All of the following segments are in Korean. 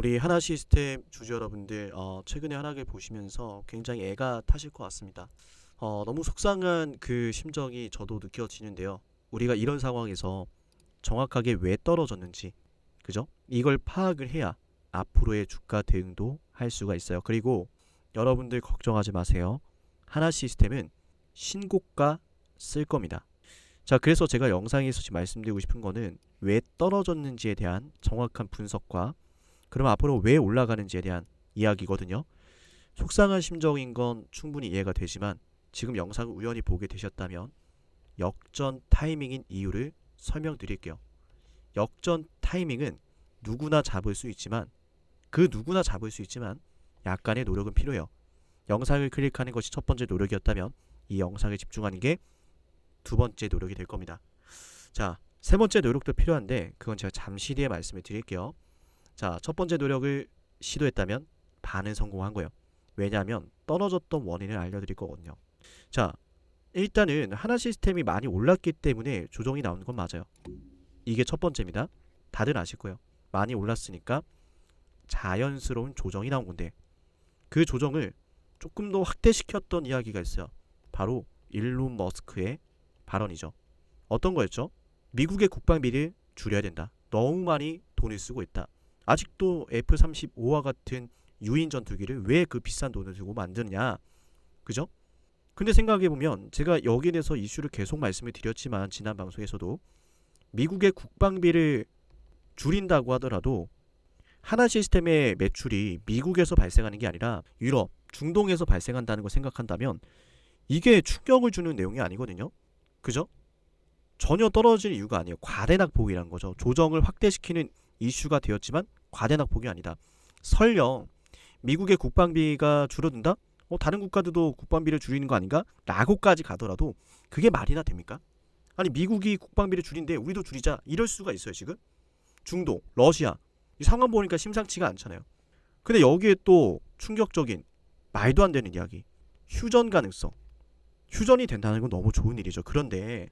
우리 하나 시스템 주주 여러분들 어, 최근에 하락을 보시면서 굉장히 애가 타실 것 같습니다. 어, 너무 속상한 그 심정이 저도 느껴지는데요. 우리가 이런 상황에서 정확하게 왜 떨어졌는지, 그죠? 이걸 파악을 해야 앞으로의 주가 대응도 할 수가 있어요. 그리고 여러분들 걱정하지 마세요. 하나 시스템은 신고가 쓸 겁니다. 자, 그래서 제가 영상에서 지금 말씀드리고 싶은 거는 왜 떨어졌는지에 대한 정확한 분석과 그럼 앞으로 왜 올라가는지에 대한 이야기거든요. 속상한 심정인 건 충분히 이해가 되지만 지금 영상을 우연히 보게 되셨다면 역전 타이밍인 이유를 설명드릴게요. 역전 타이밍은 누구나 잡을 수 있지만 그 누구나 잡을 수 있지만 약간의 노력은 필요해요. 영상을 클릭하는 것이 첫 번째 노력이었다면 이 영상에 집중하는 게 두 번째 노력이 될 겁니다. 자, 세 번째 노력도 필요한데 그건 제가 잠시 뒤에 말씀을 드릴게요. 자, 첫 번째 노력을 시도했다면 반은 성공한 거예요. 왜냐하면 떨어졌던 원인을 알려드릴 거거든요. 자, 일단은 하나 시스템이 많이 올랐기 때문에 조정이 나오는 건 맞아요. 이게 첫 번째입니다. 다들 아실 거예요. 많이 올랐으니까 자연스러운 조정이 나온 건데 그 조정을 조금 더 확대시켰던 이야기가 있어요. 바로 일론 머스크의 발언이죠. 어떤 거였죠? 미국의 국방비를 줄여야 된다. 너무 많이 돈을 쓰고 있다. 아직도 F-35와 같은 유인 전투기를 왜 그 비싼 돈을 들고 만드느냐? 그죠? 근데 생각해 보면 제가 여기에 대해서 이슈를 계속 말씀을 드렸지만 지난 방송에서도 미국의 국방비를 줄인다고 하더라도 하나 시스템의 매출이 미국에서 발생하는 게 아니라 유럽, 중동에서 발생한다는 걸 생각한다면 이게 충격을 주는 내용이 아니거든요. 그죠? 전혀 떨어질 이유가 아니에요. 과대낙폭이란 거죠. 조정을 확대시키는 이슈가 되었지만 과대낙폭이 아니다. 설령 미국의 국방비가 줄어든다? 어, 다른 국가들도 국방비를 줄이는 거 아닌가? 라고까지 가더라도 그게 말이나 됩니까? 아니 미국이 국방비를 줄인데 우리도 줄이자 이럴 수가 있어요 지금? 중동, 러시아 이 상황 보니까 심상치가 않잖아요. 근데 여기에 또 충격적인 말도 안 되는 이야기 휴전 가능성 휴전이 된다는 건 너무 좋은 일이죠. 그런데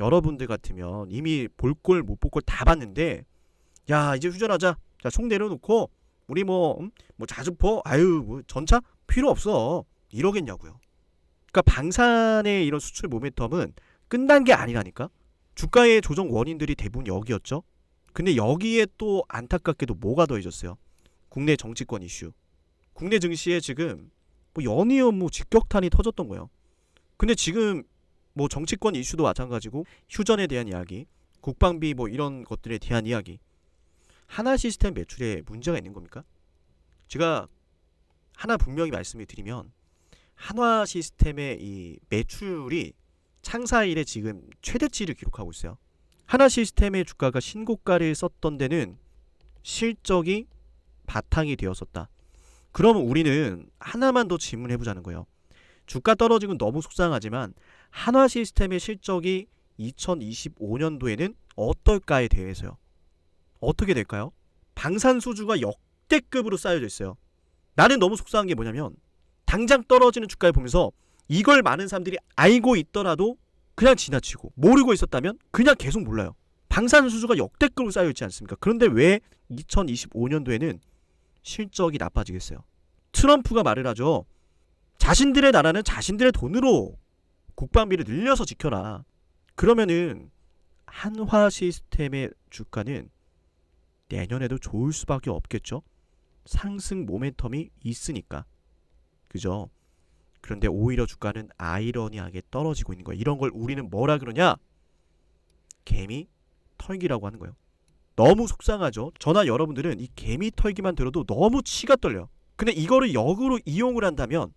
여러분들 같으면 이미 볼 꼴 못 볼 꼴 다 봤는데 야 이제 휴전하자 자 총 내려놓고 우리 뭐, 음? 뭐 자주포 아유 뭐 전차 필요 없어 이러겠냐고요. 그러니까 방산의 이런 수출 모멘텀은 끝난 게 아니라니까. 주가의 조정 원인들이 대부분 여기였죠. 근데 여기에 또 안타깝게도 뭐가 더해졌어요? 국내 정치권 이슈. 국내 증시에 지금 뭐 연이은 뭐 직격탄이 터졌던 거예요. 근데 지금 뭐 정치권 이슈도 마찬가지고 휴전에 대한 이야기, 국방비 뭐 이런 것들에 대한 이야기. 하나 시스템 매출에 문제가 있는 겁니까? 제가 하나 분명히 말씀을 드리면 한화 시스템의 이 매출이 창사 이래 지금 최대치를 기록하고 있어요. 하나 시스템의 주가가 신고가를 썼던 데는 실적이 바탕이 되었었다. 그러면 우리는 하나만 더 질문해 보자는 거예요. 주가 떨어지면 너무 속상하지만 한화 시스템의 실적이 2025년도에는 어떨까에 대해서요. 어떻게 될까요? 방산소주가 역대급으로 쌓여져 있어요. 나는 너무 속상한 게 뭐냐면 당장 떨어지는 주가를 보면서 이걸 많은 사람들이 알고 있더라도 그냥 지나치고 모르고 있었다면 그냥 계속 몰라요. 방산소주가 역대급으로 쌓여 있지 않습니까? 그런데 왜 2025년도에는 실적이 나빠지겠어요? 트럼프가 말을 하죠. 자신들의 나라는 자신들의 돈으로 국방비를 늘려서 지켜라. 그러면은 한화 시스템의 주가는 내년에도 좋을 수밖에 없겠죠. 상승 모멘텀이 있으니까. 그죠? 그런데 오히려 주가는 아이러니하게 떨어지고 있는 거예요. 이런 걸 우리는 뭐라 그러냐? 개미 털기라고 하는 거예요. 너무 속상하죠. 저나 여러분들은 이 개미 털기만 들어도 너무 치가 떨려요. 근데 이거를 역으로 이용을 한다면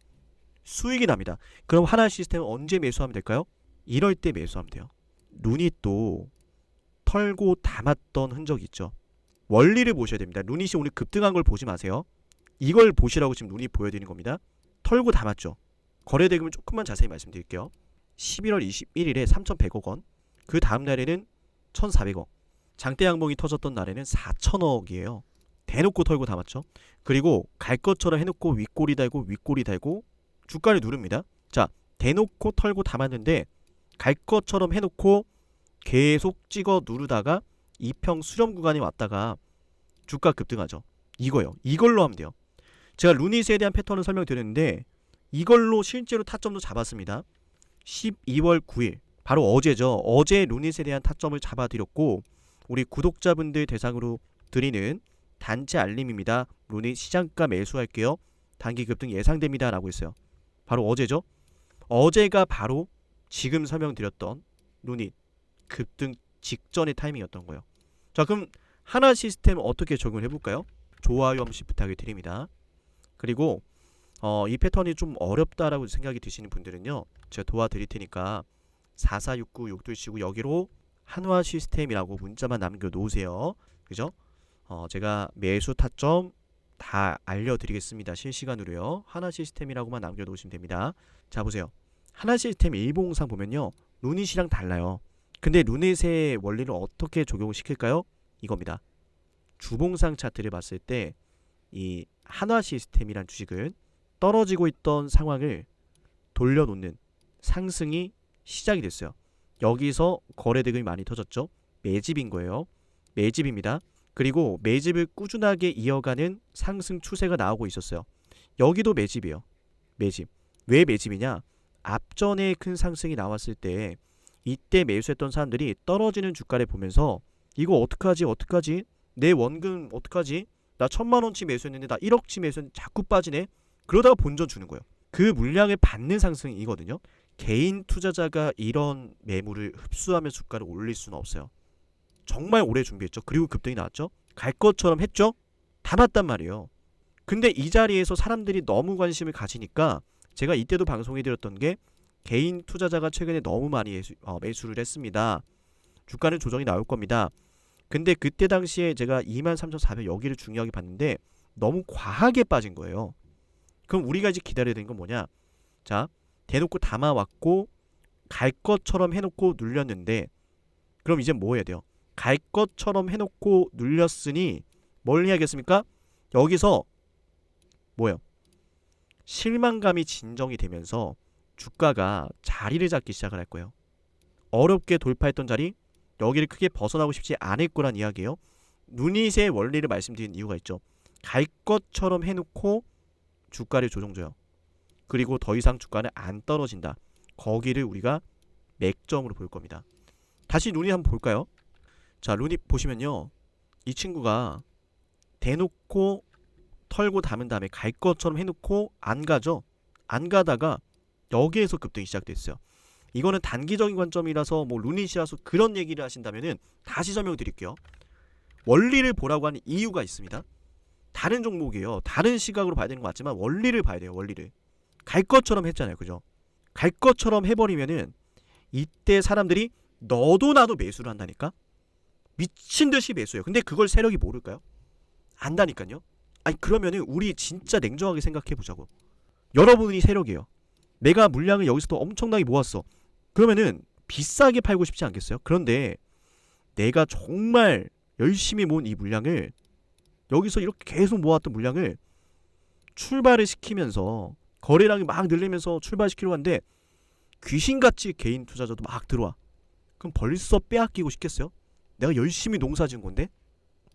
수익이 납니다. 그럼 하나 시스템은 언제 매수하면 될까요? 이럴 때 매수하면 돼요. 눈이 또 털고 담았던 흔적이 있죠. 원리를 보셔야 됩니다. 루닛이 오늘 급등한 걸 보지 마세요. 이걸 보시라고 지금 눈이 보여드리는 겁니다. 털고 담았죠. 거래 대금을 조금만 자세히 말씀드릴게요. 11월 21일에 3,100억 원. 그 다음 날에는 1,400억. 장대 양봉이 터졌던 날에는 4천억이에요. 대놓고 털고 담았죠. 그리고 갈 것처럼 해놓고 윗꼬리 달고 윗꼬리 달고 주가를 누릅니다. 자, 대놓고 털고 담았는데 갈 것처럼 해놓고 계속 찍어 누르다가 이평 수렴 구간이 왔다가 주가 급등하죠. 이거요. 이걸로 하면 돼요. 제가 루닛에 대한 패턴을 설명드렸는데 이걸로 실제로 타점도 잡았습니다. 12월 9일 바로 어제죠. 어제 루닛에 대한 타점을 잡아드렸고 우리 구독자분들 대상으로 드리는 단체 알림입니다. 루닛 시장가 매수할게요. 단기 급등 예상됩니다. 라고 했어요. 바로 어제죠. 어제가 바로 지금 설명드렸던 루닛 급등 직전의 타이밍이었던 거예요. 자 그럼 하나 시스템 어떻게 적용을 해볼까요? 좋아요 한 번씩 부탁을 드립니다. 그리고 어, 이 패턴이 좀 어렵다라고 생각이 드시는 분들은요. 제가 도와드릴 테니까 4469-6279 여기로 한화 시스템이라고 문자만 남겨 놓으세요. 그죠? 어, 제가 매수 타점 다 알려드리겠습니다. 실시간으로요. 하나 시스템이라고만 남겨 놓으시면 됩니다. 자 보세요. 하나 시스템 일봉상 보면요. 루닛이랑 달라요. 근데 루닛의 원리를 어떻게 적용시킬까요? 이겁니다. 주봉상 차트를 봤을 때 이 한화 시스템이란 주식은 떨어지고 있던 상황을 돌려놓는 상승이 시작이 됐어요. 여기서 거래 대금이 많이 터졌죠. 매집인 거예요. 매집입니다. 그리고 매집을 꾸준하게 이어가는 상승 추세가 나오고 있었어요. 여기도 매집이에요. 매집. 왜 매집이냐? 앞전에 큰 상승이 나왔을 때 이때 매수했던 사람들이 떨어지는 주가를 보면서 이거 어떡하지 어떡하지? 내 원금 어떡하지? 나 천만 원치 매수했는데 나 1억치 매수했는데 자꾸 빠지네? 그러다가 본전 주는 거예요. 그 물량을 받는 상승이거든요. 개인 투자자가 이런 매물을 흡수하면 주가를 올릴 수는 없어요. 정말 오래 준비했죠. 그리고 급등이 나왔죠. 갈 것처럼 했죠? 다 맞단 말이에요. 근데 이 자리에서 사람들이 너무 관심을 가지니까 제가 이때도 방송해 드렸던 게 개인 투자자가 최근에 너무 많이 매수, 어, 매수를 했습니다. 주가는 조정이 나올 겁니다. 근데 그때 당시에 제가 23,400 여기를 중요하게 봤는데 너무 과하게 빠진 거예요. 그럼 우리가 이제 기다려야 되는 건 뭐냐? 자, 대놓고 담아왔고 갈 것처럼 해놓고 눌렸는데 그럼 이제 뭐 해야 돼요? 갈 것처럼 해놓고 눌렸으니 뭘 해야겠습니까? 여기서 뭐예요? 실망감이 진정이 되면서 주가가 자리를 잡기 시작을 할 거예요. 어렵게 돌파했던 자리 여기를 크게 벗어나고 싶지 않을 거란 이야기예요. 누닛의 원리를 말씀드린 이유가 있죠. 갈 것처럼 해놓고 주가를 조정줘요. 그리고 더 이상 주가는 안 떨어진다. 거기를 우리가 맥점으로 볼 겁니다. 다시 루닛 한번 볼까요? 자, 루닛 보시면요. 이 친구가 대놓고 털고 담은 다음에 갈 것처럼 해놓고 안 가죠. 안 가다가 여기에서 급등이 시작됐어요. 이거는 단기적인 관점이라서 뭐 루닛이라서 그런 얘기를 하신다면은 다시 설명드릴게요. 원리를 보라고 하는 이유가 있습니다. 다른 종목이에요. 다른 시각으로 봐야 되는 거 맞지만 원리를 봐야 돼요. 원리를. 갈 것처럼 했잖아요. 그죠? 갈 것처럼 해버리면은 이때 사람들이 너도 나도 매수를 한다니까? 미친 듯이 매수해요. 근데 그걸 세력이 모를까요? 안다니까요. 아니 그러면은 우리 진짜 냉정하게 생각해 보자고. 여러분이 세력이에요. 내가 물량을 여기서도 엄청나게 모았어. 그러면은 비싸게 팔고 싶지 않겠어요? 그런데 내가 정말 열심히 모은 이 물량을 여기서 이렇게 계속 모았던 물량을 출발을 시키면서 거래량이 막 늘리면서 출발시키려고 하는데 귀신같이 개인 투자자도 막 들어와. 그럼 벌써 빼앗기고 싶겠어요? 내가 열심히 농사 지은 건데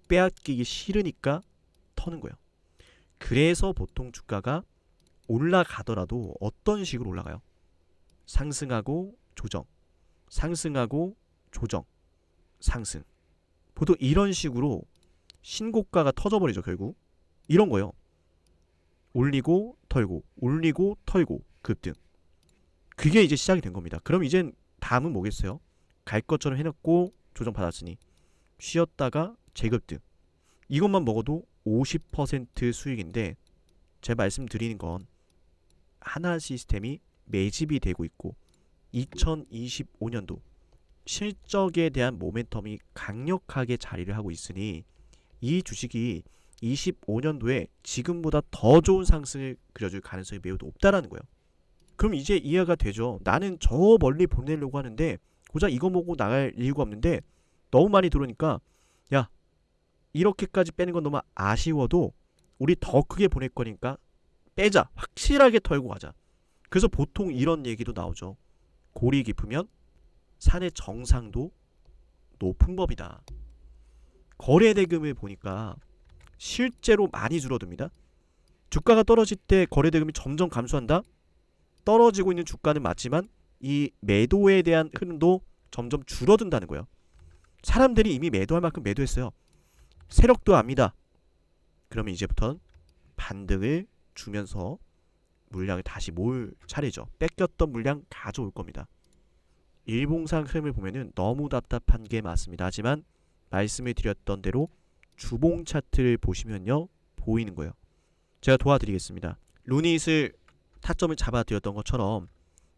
빼앗기기 싫으니까 터는 거예요. 그래서 보통 주가가 올라가더라도 어떤 식으로 올라가요? 상승하고 조정, 상승하고 조정, 상승. 보통 이런 식으로 신고가가 터져버리죠 결국. 이런 거요. 올리고 털고, 올리고 털고 급등. 그게 이제 시작이 된 겁니다. 그럼 이젠 다음은 뭐겠어요? 갈 것처럼 해놓고 조정 받았으니 쉬었다가 재급등. 이것만 먹어도 50% 수익인데 제 말씀드리는 건 하나 시스템이 매집이 되고 있고 2025년도 실적에 대한 모멘텀이 강력하게 자리를 하고 있으니 이 주식이 25년도에 지금보다 더 좋은 상승을 그려줄 가능성이 매우 높다라는 거예요. 그럼 이제 이해가 되죠. 나는 저 멀리 보내려고 하는데 고작 이거 먹고 나갈 이유가 없는데 너무 많이 들어오니까 야 이렇게까지 빼는 건 너무 아쉬워도 우리 더 크게 보낼 거니까 빼자. 확실하게 털고 가자. 그래서 보통 이런 얘기도 나오죠. 골이 깊으면 산의 정상도 높은 법이다. 거래 대금을 보니까 실제로 많이 줄어듭니다. 주가가 떨어질 때 거래 대금이 점점 감소한다. 떨어지고 있는 주가는 맞지만 이 매도에 대한 흐름도 점점 줄어든다는 거예요. 사람들이 이미 매도할 만큼 매도했어요. 세력도 압니다. 그러면 이제부터 반등을 주면서 물량을 다시 모을 차례죠. 뺏겼던 물량 가져올 겁니다. 일봉상 흐름을 보면은 너무 답답한 게 맞습니다. 하지만 말씀을 드렸던 대로 주봉 차트를 보시면요 보이는 거예요. 제가 도와드리겠습니다. 루닛을 타점을 잡아드렸던 것처럼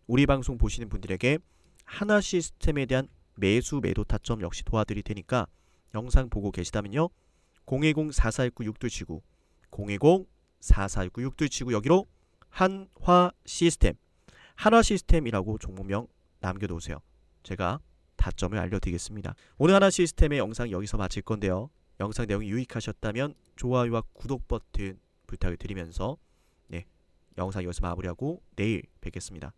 우리 방송 보시는 분들에게 하나 시스템에 대한 매수 매도 타점 역시 도와드릴 테니까 영상 보고 계시다면요 010-4419-6279 010-4419-6279 여기로 한화 시스템 한화 시스템이라고 종목명 남겨놓으세요. 제가 다점을 알려드리겠습니다. 오늘 하나 시스템의 영상 여기서 마칠 건데요. 영상 내용이 유익하셨다면 좋아요와 구독 버튼 부탁을 드리면서 네 영상 여기서 마무리하고 내일 뵙겠습니다.